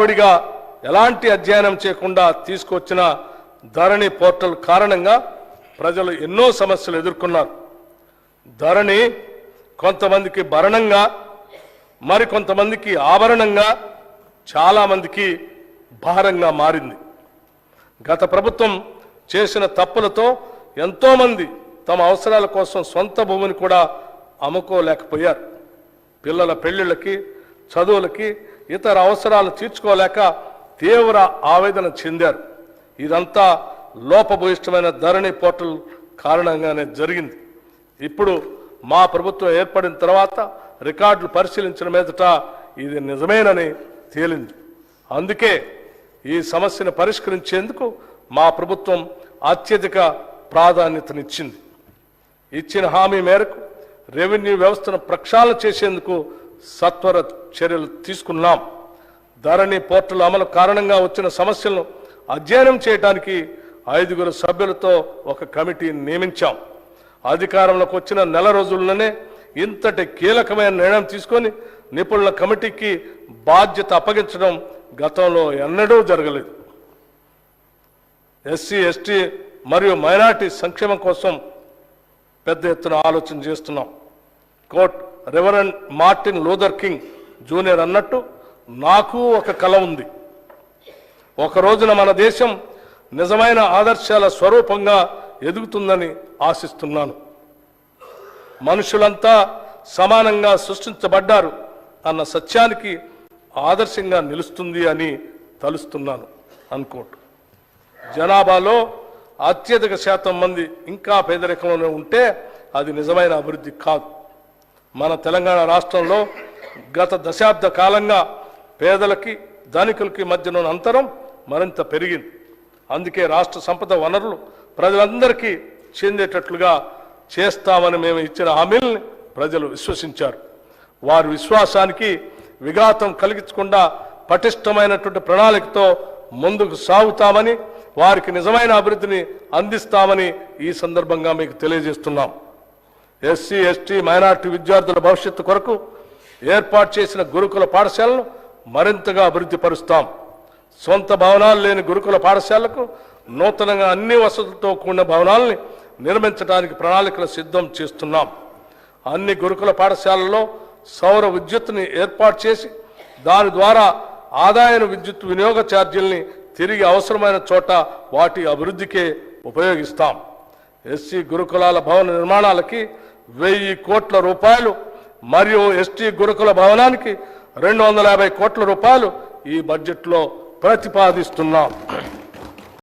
విడిగా ఎలాంటి అధ్యయనం చేయకుండా తీసుకొచ్చిన ధరణి పోర్టల్ కారణంగా ప్రజలు ఎన్నో సమస్యలు ఎదుర్కొన్నారు. ధరణి కొంతమందికి భరణంగా మరి కొంతమందికి ఆభరణంగా చాలామందికి భారంగా మారింది. గత ప్రభుత్వం చేసిన తప్పులతో ఎంతోమంది తమ అవసరాల కోసం సొంత భూమిని కూడా అమ్ముకోలేకపోయారు. పిల్లల పెళ్ళిళ్ళకి చదువులకి ఇతర అవసరాలు తీర్చుకోలేక తీవ్ర ఆవేదన చెందారు. ఇదంతా లోపభూయిష్టమైన ధరణి పోర్టల్ కారణంగానే జరిగింది. ఇప్పుడు మా ప్రభుత్వం ఏర్పడిన తర్వాత రికార్డులు పరిశీలించిన మీదట ఇది నిజమేనని తేలింది. అందుకే ఈ సమస్యను పరిష్కరించేందుకు మా ప్రభుత్వం అత్యధిక ప్రాధాన్యతనిచ్చింది. ఇచ్చిన హామీ మేరకు రెవెన్యూ వ్యవస్థను ప్రక్షాళన చేసేందుకు సత్వర చర్యలు తీసుకున్నాం. ధరణి పోర్టల్ అమలు కారణంగా వచ్చిన సమస్యలను అధ్యయనం చేయడానికి ఐదుగురు సభ్యులతో ఒక కమిటీని నియమించాం. అధికారంలోకి వచ్చిన నెల రోజుల్లోనే ఇంతటి కీలకమైన నిర్ణయం తీసుకొని నిపుణుల కమిటీకి బాధ్యత అప్పగించడం గతంలో ఎన్నడూ జరగలేదు. ఎస్సీ ఎస్టీ మరియు మైనార్టీ సంక్షేమం కోసం పెద్ద ఎత్తున ఆలోచన చేస్తున్నాం. Court reverend Martin Luther King junior అన్నట్టు నాకు ఒక కల ఉంది. ఒక రోజున మన దేశం నిజమైన ఆదర్శాల స్వరూపంగా ఎదుగుతుందని ఆశిస్తున్నాను. మనుషులంతా సమానంగా సృష్టించబడ్డారు అన్న సత్యానికి ఆదర్శంగా నిలుస్తుంది అని తలుస్తున్నాను అనుకోట్ జనాభాలో అత్యధిక శాతం మంది ఇంకా పేదరికంలోనే ఉంటే అది నిజమైన అభివృద్ధి కాదు. మన తెలంగాణ రాష్ట్రంలో గత దశాబ్ద కాలంగా పేదలకి ధనికులకి మధ్యనున్న అంతరం మరింత పెరిగింది. అందుకే రాష్ట్ర సంపద వనరులు ప్రజలందరికీ చెందేటట్లుగా చేస్తామని మేము ఇచ్చిన హామీల్ని ప్రజలు విశ్వసించారు. వారి విశ్వాసానికి విఘాతం కలిగించకుండా పటిష్టమైనటువంటి ప్రణాళికతో ముందుకు సాగుతామని వారికి నిజమైన అభివృద్ధిని అందిస్తామని ఈ సందర్భంగా మీకు తెలియజేస్తున్నాం. ఎస్సీ ఎస్టీ మైనార్టీ విద్యార్థుల భవిష్యత్తు కొరకు ఏర్పాటు చేసిన గురుకుల పాఠశాలను మరింతగా అభివృద్ధి పరుస్తాం. సొంత భవనాలు లేని గురుకుల పాఠశాలకు నూతనంగా అన్ని వసతులతో కూడిన భవనాల్ని నిర్మించడానికి ప్రణాళికలు సిద్ధం చేస్తున్నాం. అన్ని గురుకుల పాఠశాలల్లో సౌర విద్యుత్తుని ఏర్పాటు చేసి దాని ద్వారా ఆదాయన విద్యుత్ వినియోగ ఛార్జీల్ని తిరిగి అవసరమైన చోట వాటి అభివృద్ధికే ఉపయోగిస్తాం. ఎస్సీ గురుకులాల భవన నిర్మాణాలకి వెయ్యి కోట్ల రూపాయలు మరియు ఎస్టీ గురుకుల భవనానికి రెండు వందల యాభై కోట్ల రూపాయలు ఈ బడ్జెట్లో ప్రతిపాదిస్తున్నాం.